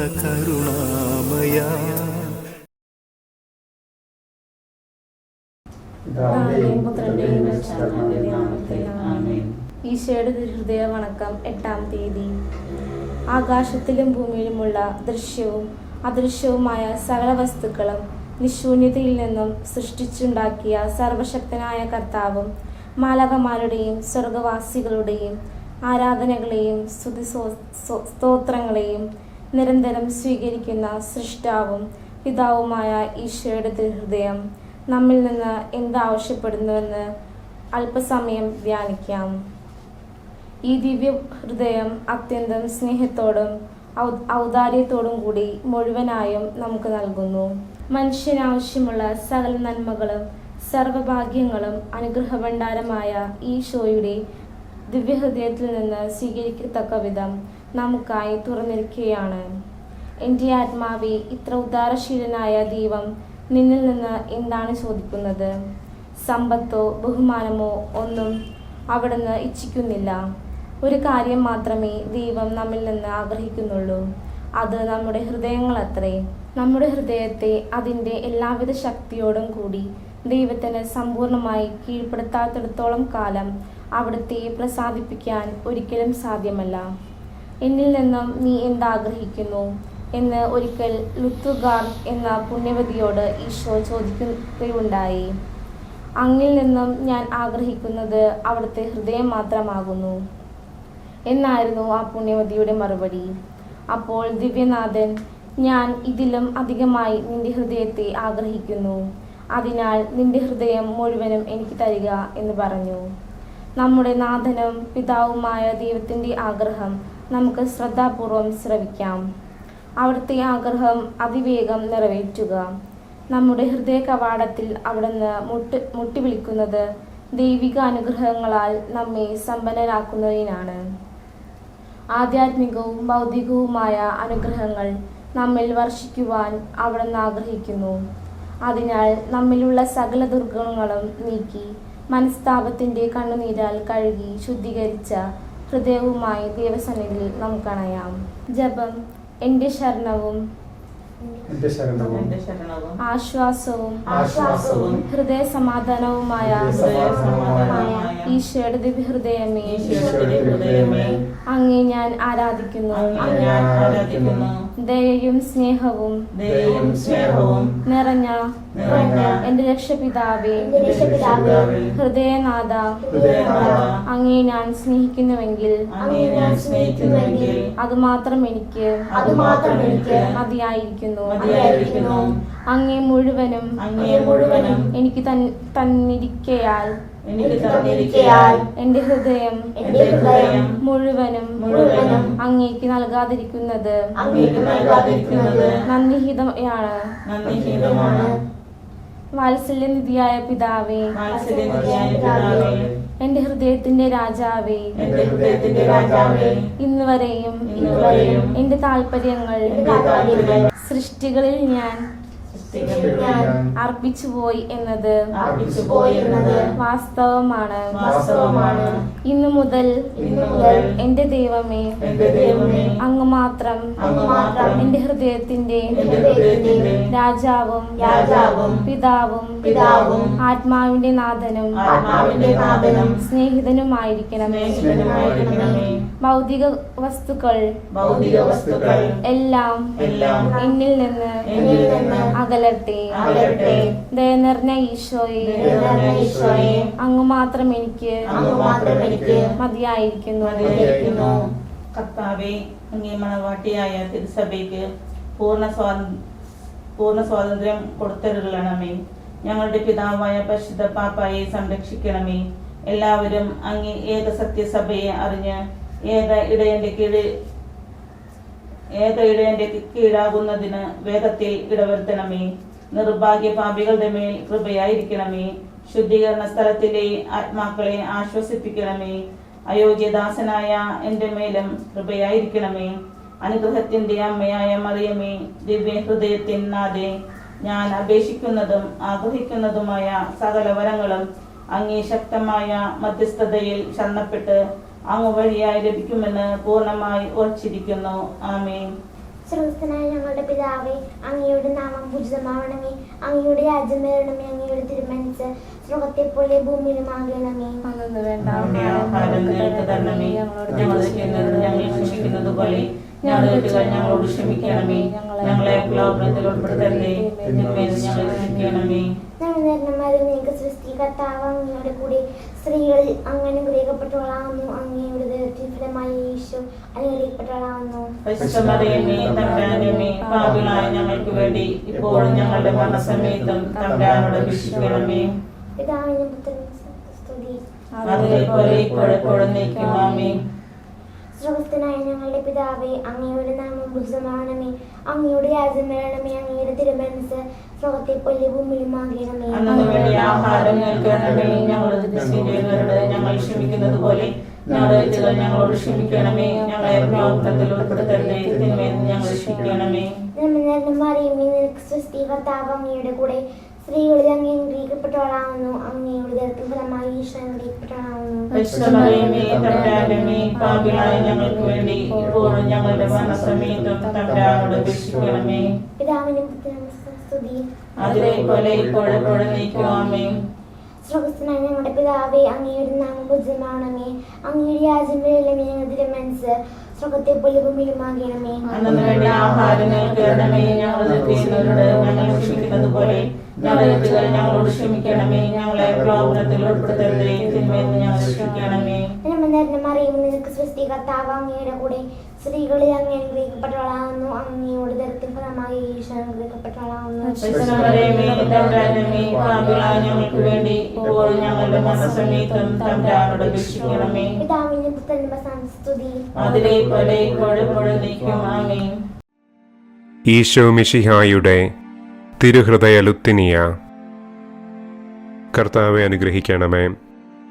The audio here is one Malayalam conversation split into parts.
കരുണാമയ. ഈശോയുടെ ഹൃദയ വണക്കം എട്ടാം തീയതി ആകാശത്തിലും ഭൂമിയിലുമുള്ള ദൃശ്യവും അദൃശ്യവുമായ സകല വസ്തുക്കളും നിശൂന്യതയിൽ നിന്നും സൃഷ്ടിച്ചുണ്ടാക്കിയ സർവശക്തനായ കർത്താവും മാലകമാരുടെയും സ്വർഗവാസികളുടെയും ആരാധനകളെയും സ്തുതി സ്തോത്രങ്ങളെയും നിരന്തരം സ്വീകരിക്കുന്ന സൃഷ്ടാവും പിതാവുമായ ഈശോയുടെ ഹൃദയം നമ്മിൽ നിന്ന് എന്താവശ്യപ്പെടുന്നുവെന്ന് അല്പസമയം ധ്യാനിക്കാം. ഈ ദിവ്യ ഹൃദയം അത്യന്തം സ്നേഹത്തോടും ഔദാര്യത്തോടും കൂടി മുഴുവനായും നമുക്ക് നൽകുന്നു. മനുഷ്യനാവശ്യമുള്ള സകല നന്മകളും സർവഭാഗ്യങ്ങളും അനുഗ്രഹഭണ്ഡാരമായ ഈ ഷോയുടെ ദിവ്യഹൃദയത്തിൽ നിന്ന് സ്വീകരിക്കത്തക്ക വിധം നമുക്കായി തുറന്നിരിക്കുകയാണ്. എന്റെ ആത്മാവി ഇത്ര ഉദാരശീലനായ ദൈവം നിന്നിൽ നിന്ന് എന്താണ് ചോദിക്കുന്നത്? സമ്പത്തോ ബഹുമാനമോ ഒന്നും അവിടുന്ന് ഇച്ഛിക്കുന്നില്ല. ഒരു കാര്യം മാത്രമേ ദൈവം നമ്മിൽ നിന്ന് ആഗ്രഹിക്കുന്നുള്ളൂ. അത് നമ്മുടെ ഹൃദയങ്ങളത്രേ. നമ്മുടെ ഹൃദയത്തെ അതിന്റെ എല്ലാവിധ ശക്തിയോടും കൂടി ദൈവത്തിന് സമ്പൂർണമായി കീഴ്പ്പെടുത്താത്തിടത്തോളം കാലം അവിടുത്തെ പ്രസാദിപ്പിക്കാൻ ഒരിക്കലും സാധ്യമല്ല. എന്നിൽ നിന്നും നീ എന്താഗ്രഹിക്കുന്നു? എന്ന് ഒരിക്കൽ ലുത്തുഗാർ എന്ന പുണ്യവതിയോട് ഈശോ ചോദിക്കുകയുണ്ടായി. അങ്ങിൽ നിന്നും ഞാൻ ആഗ്രഹിക്കുന്നത് അവിടുത്തെ ഹൃദയം മാത്രമാകുന്നു എന്നായിരുന്നു ആ പുണ്യവതിയുടെ മറുപടി. അപ്പോൾ ദിവ്യനാഥൻ ഞാൻ ഇതിലും അധികമായി നിന്റെ ഹൃദയത്തെ ആഗ്രഹിക്കുന്നു. അതിനാൽ നിന്റെ ഹൃദയം മുഴുവനും എനിക്ക് തരിക എന്ന് പറഞ്ഞു. നമ്മുടെ നാഥനും പിതാവുമായ ദൈവത്തിന്റെ ആഗ്രഹം നമുക്ക് ശ്രദ്ധാപൂർവം ശ്രവിക്കാം. അവിടുത്തെ ആഗ്രഹം അതിവേഗം നിറവേറ്റുക. നമ്മുടെ ഹൃദയ കവാടത്തിൽ അവിടുന്ന് മുട്ട് മുട്ടി വിളിക്കുന്നത് ദൈവിക അനുഗ്രഹങ്ങളാൽ നമ്മെ സമ്പന്നരാക്കുന്നതിനാണ്. ആധ്യാത്മികവും ഭൗതികവുമായ അനുഗ്രഹങ്ങൾ നമ്മിൽ വർഷിക്കുവാൻ അവിടുന്ന് ആഗ്രഹിക്കുന്നു. അതിനാൽ നമ്മിലുള്ള സകല ദുർഗുണങ്ങളും നീക്കി മനസ്താപത്തിന്റെ കണ്ണുനീരാൽ കഴുകി ശുദ്ധീകരിച്ച ഹൃദയവുമായി ദൈവസന്നിധിയിൽ നമുക്കണയാം ജപം എന്റെ ശരണവും എന്റെ ശരണവും ആശ്വാസവും ആശ്വാസവും ഹൃദയ സമാധാനവുമായ ഈശ്വരുടെ ഈശോയുടെ ദിവ്യഹൃദയമേ ഈശോയുടെ ഹൃദയമേ, അങ്ങേ ഞാൻ ആരാധിക്കുന്നു അങ്ങേ ഞാൻ ആരാധിക്കുന്നു. ദയയും സ്നേഹവും ദയയും സ്നേഹവും നിറഞ്ഞ നിറഞ്ഞ എന്റെ രക്ഷപിതാവേ ഹൃദയനാഥ അങ്ങേ ഞാൻ സ്നേഹിക്കുന്നുവെങ്കിൽ അത് മാത്രം എനിക്ക് മതിയായിരിക്കുന്നു. അങ്ങേ മുഴുവനും എനിക്ക് തന്നിരിക്കയാൽ എന്റെ ഹൃദയം എന്റെ ഹൃദയം മുഴുവനും മുഴുവനും അങ്ങേക്ക് നൽകാതിരിക്കുന്നത്. നന്ദിഹിതമാണ് വാത്സല്യ നിധിയായ പിതാവേ വാത്സല്യനിധിയായ പിതാവേ, എന്റെ ഹൃദയത്തിന്റെ രാജാവേ എന്റെ ഹൃദയത്തിന്റെ രാജാവേ, ഇന്ന് വരെയും എന്റെ താല്പര്യങ്ങൾ സൃഷ്ടികളിൽ ഞാൻ ഞാൻ അർപ്പിച്ചുപോയി എന്നത് അർപ്പിച്ചുപോയി എന്നത് വാസ്തവമാണ് വാസ്തവമാണ്. ഇന്നു മുതൽ ഇന്നു മുതൽ എന്റെ ദൈവമേ എന്റെ ദൈവമേ, അങ്ങ് മാത്രം അങ്ങ് മാത്രം എന്റെ ഹൃദയത്തിന്റെ രാജാവും രാജാവും പിതാവും പിതാവും ആത്മാവിന്റെ നാഥനും ആത്മാവിന്റെ നാഥനും സ്നേഹിതനുമായിരിക്കണമേ സ്നേഹിതനുമായിരിക്കണമേ. ഭൗതിക വസ്തുക്കൾ ഭൗതിക വസ്തുക്കൾ എല്ലാം എല്ലാം എന്നിൽ നിന്ന് എന്നിൽ നിന്ന് അകലട്ടെ അകലട്ടെ. ദയ നിറഞ്ഞ ഈശോയെ. അങ്ങ് മാത്രം എനിക്ക് മതിയായിരിക്കുന്നു. കർത്താവെ അങ്ങേ മണവാട്ടിയായ തിരുസഭയ്ക്ക് പൂർണ പൂർണ സ്വാതന്ത്ര്യം കൊടുത്തരുളണമേ. ഞങ്ങളുടെ പിതാവായ പരിശുദ്ധ പാപ്പായെ സംരക്ഷിക്കണമേ. എല്ലാവരും അങ്ങേ ഏക സത്യസഭയെ അറിഞ്ഞ് ഏക ഇടയന്റെ കീഴ് ഏക ഇടയന്റെ കീഴാകുന്നതിന് വേഗത്തിൽ ഇടവരുത്തണമേ. നിർഭാഗ്യ പാപികളുടെ മേൽ കൃപയായിരിക്കണമേ. ശുദ്ധീകരണ സ്ഥലത്തിലെ ആത്മാക്കളെ ആശ്വസിപ്പിക്കണമേ. അയോഗ്യദാസനായ എന്റെ മേലും കൃപയായിരിക്കണമേ. അനുഗ്രഹത്തിന്റെ അമ്മയായ മറിയമേ ദിവ്യ ഹൃദയത്തിൻ ഞാൻ അപേക്ഷിക്കുന്നതും ആഗ്രഹിക്കുന്നതുമായ സകല വരങ്ങളും അങ്ങേ ശക്തമായ മധ്യസ്ഥതയിൽ ശരണപ്പെട്ട് അങ്ങ് വഴിയായി ലഭിക്കുമെന്ന് പൂർണമായി ഉറച്ചിരിക്കുന്നു. ആമേ സ്രോതസ്സനായ ഞങ്ങളുടെ പിതാവേ അങ്ങയുടെ നാമം പൂജിതമാവണമേ അങ്ങയുടെ രാജ്യം വരണമേ അങ്ങയുടെ തിരുമനസ് സ്രോകത്തെ പോലെ ഭൂമിയിലും ആകണമേ. ഞങ്ങളുടെ ക്ഷമിക്കണമേ. ഞങ്ങളെ പ്രലോഭനത്തിൽ ഉൾപ്പെടുത്തരുതേ. തിന്മയിൽ ഞങ്ങൾ ക്ഷമിക്കണമേ. നവനന്മാരും നിങ്ങൾക്ക് സൃഷ്ടി കർത്താവ് അങ്ങയുടെ കൂടി സ്ത്രീകളിൽ അങ്ങനെ അനുഗ്രഹിക്കപ്പെട്ടവളാകുന്നു അങ്ങയുടെ ദൈവത്തിൽ ഫലമായി തമ്പുരാനമേ പാപികളായ ഞങ്ങൾക്ക് വേണ്ടി ഇപ്പോഴും ഞങ്ങളുടെ മരണസമയത്തും തമ്പുരാനോട് അപേക്ഷിക്കണമേ. പിതാവിനും പുത്രനും സ്തുതി. അതിലെ പോലെ ഇപ്പോഴെപ്പോഴും നീക്കുമാമേ സ്രോതസ്സനായ ഞങ്ങളുടെ പിതാവേ അങ്ങയുടെ നാമം ഭുസമാണമേ അങ്ങയുടെ രാജ്യം വരണമേ അങ്ങയുടെ തിരുമനസ് സ്രോതത്തെ പോലെ ഭൂമിയിലുമാകണമേ ആകണമേ ആഹാരം ഞങ്ങളുടെ ഞങ്ങൾ ക്ഷമിക്കുന്നത് പോലെ ഞങ്ങളുടെ ഞങ്ങളോട് ക്ഷമിക്കണമേ. ഞങ്ങളെ പ്രവർത്തനത്തിൽ ഉൾപ്പെടുത്തരുതേ. ഞങ്ങൾ ക്ഷമിക്കണമേ നന്മനന്മാരെയും നിനക്ക് സൃഷ്ടി കർത്താവ് അങ്ങയുടെ കൂടെ സ്ത്രീകളിൽ അങ്ങ് അനുഗ്രഹിക്കപ്പെട്ടവളാകുന്നു അങ്ങേയുടെ ദൈവത്തിൽ ഫലമായി ഈശ്വരൻ അപേക്ഷിക്കണമേ. പിതാവിനും സ്രോതസ്സനായ ഞങ്ങളുടെ പിതാവേ അങ്ങയുടെ നാമം പൂജ്യമാണമേ. അങ്ങയുടെ രാജ്യം ഞങ്ങളുടെ മനസ്സ് സ്രോകത്തെ പോലെ ഭൂമിയിലുമാകണമേ അന്നു വേണ്ടി ആഹാരം കേൾക്കണമേ ഞങ്ങൾ ചെയ്യുന്നവരോട് ഞങ്ങൾ ക്ഷമിക്കുന്നത് പോലെ ഞങ്ങളുടെ ഞങ്ങളോട് ക്ഷമിക്കണമേ. ഞങ്ങളെ പ്രലോഭനത്തിൽ ഉൾപ്പെടുത്തരുതേ. തിന്മയെന്ന് ഞങ്ങൾ ക്ഷമിക്കണമേ നന്മനന്മറിയും നിനക്ക് സൃഷ്ടി കർത്താവ് അങ്ങയുടെ കൂടെ. സ്ത്രീകളിൽ അങ്ങ് അനുഗ്രഹിക്കപ്പെട്ടവളാകുന്നു. അങ്ങയോട് ധരത്തിൽ ഫലമായി ഈശോ അനുഗ്രഹിക്കപ്പെട്ടവളാകുന്നു. പരിശുദ്ധമറിയമേ തമ്പുരാനമേ പാപികളായ ഞങ്ങൾക്ക് വേണ്ടി ഇപ്പോഴും ഞങ്ങളുടെ മരണസമയത്തും തമ്പുരാനോട് അപേക്ഷിക്കണമേ. പിതാവിനും പുത്രനും സ്തുതി. അതിലെ പോലെ ഇപ്പോഴെപ്പോഴും നീക്കുമാമേ ഈശോ മിഷിഹായുടെ തിരുഹൃദയ ലുത്തിനിയ. കർത്താവെ അനുഗ്രഹിക്കണമേ.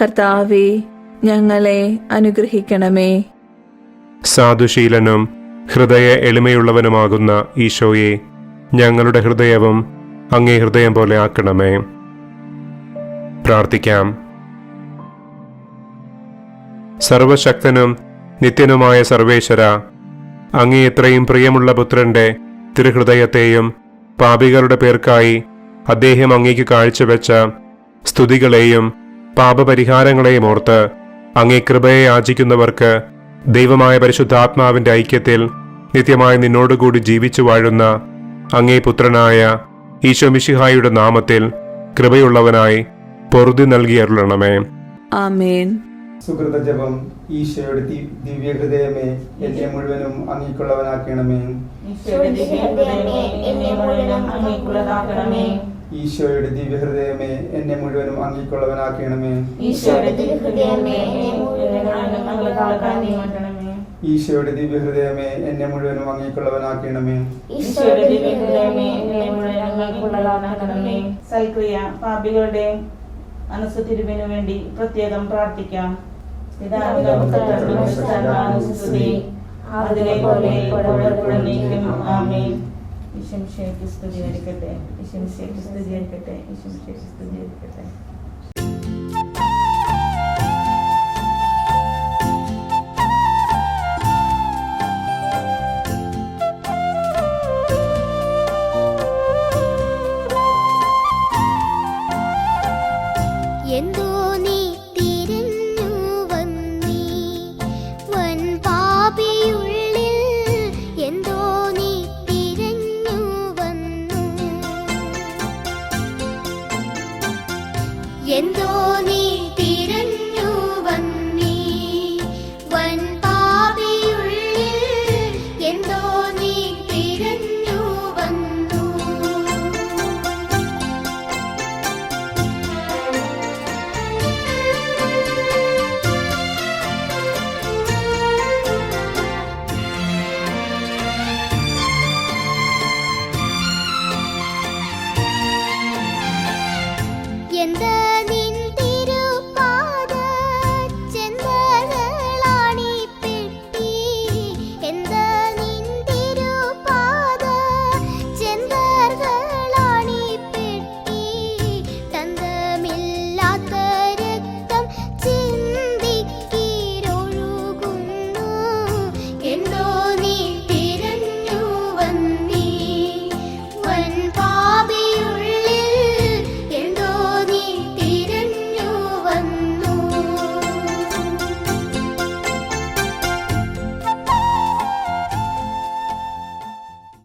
കർത്താവെ ഞങ്ങളെ അനുഗ്രഹിക്കണമേ. സാധുശീലനും ഹൃദയ എളിമയുള്ളവനുമാകുന്ന ഈശോയെ ഞങ്ങളുടെ ഹൃദയവും അങ്ങേ ഹൃദയം പോലെ ആക്കണമേ. പ്രാർത്ഥിക്കാം. സർവശക്തനും നിത്യനുമായ സർവേശ്വര അങ്ങേ ഇത്രയും പ്രിയമുള്ള പുത്രന്റെ തിരുഹൃദയത്തെയും പാപികളുടെ പേർക്കായി അദ്ദേഹം അങ്ങേക്ക് കാഴ്ചവെച്ച സ്തുതികളെയും പാപപരിഹാരങ്ങളെയും ഓർത്ത് അങ്ങേ കൃപയെ യാചിക്കുന്നവർക്ക് ദൈവമായ പരിശുദ്ധാത്മാവിന്റെ ഐക്യത്തിൽ നിത്യമായി നിന്നോടുകൂടി ജീവിച്ചു വാഴുന്ന അങ്ങേ പുത്രനായ ഈശോ മിശിഹായുടെ നാമത്തിൽ കൃപയുള്ളവനായി പൊറുതി നൽകിയരുളണമേ ആമേൻ. സുഹൃത ജപം ഈശോയുടെ ദിവ്യ ഹൃദയമേ എന്നെ മുഴുവനും അങ്ങിക്കുള്ളവനാക്കണമേ. ഈശോയുടെ ദിവ്യഹൃദയമേ എന്നെ മുഴുവനും അങ്ങേക്കുള്ളതാക്കണമേ ഈശോയുടെ ദിവ്യഹൃദയമേ എന്നെ മുഴുവനും അങ്ങിക്കുള്ളവനാക്കണമേ. ഈശോയുടെ ദിവ്യഹൃദയമേ എന്നെ മുഴുവനും അങ്ങേക്കുള്ളതാക്കാൻ ഈശോയുടെ ദിവ്യഹൃദയമേ എന്നെ മുഴുവനും അങ്ങിക്കുള്ളവനാക്കണമേ. സൽക്രിയ പാപികളുടെ മനസ്സു വേണ്ടി പ്രത്യേകം പ്രാർത്ഥിക്കാം. അതിലെ പോലെ ആമേൻ. ഈശംശയ്ക്ക് സ്തുതിയായിരിക്കട്ടെ ഈശംശയ്ക്ക് സ്തുതിയായിരിക്കട്ടെ ഈശംശയ്ക്ക് സ്തുതിയായിരിക്കട്ടെ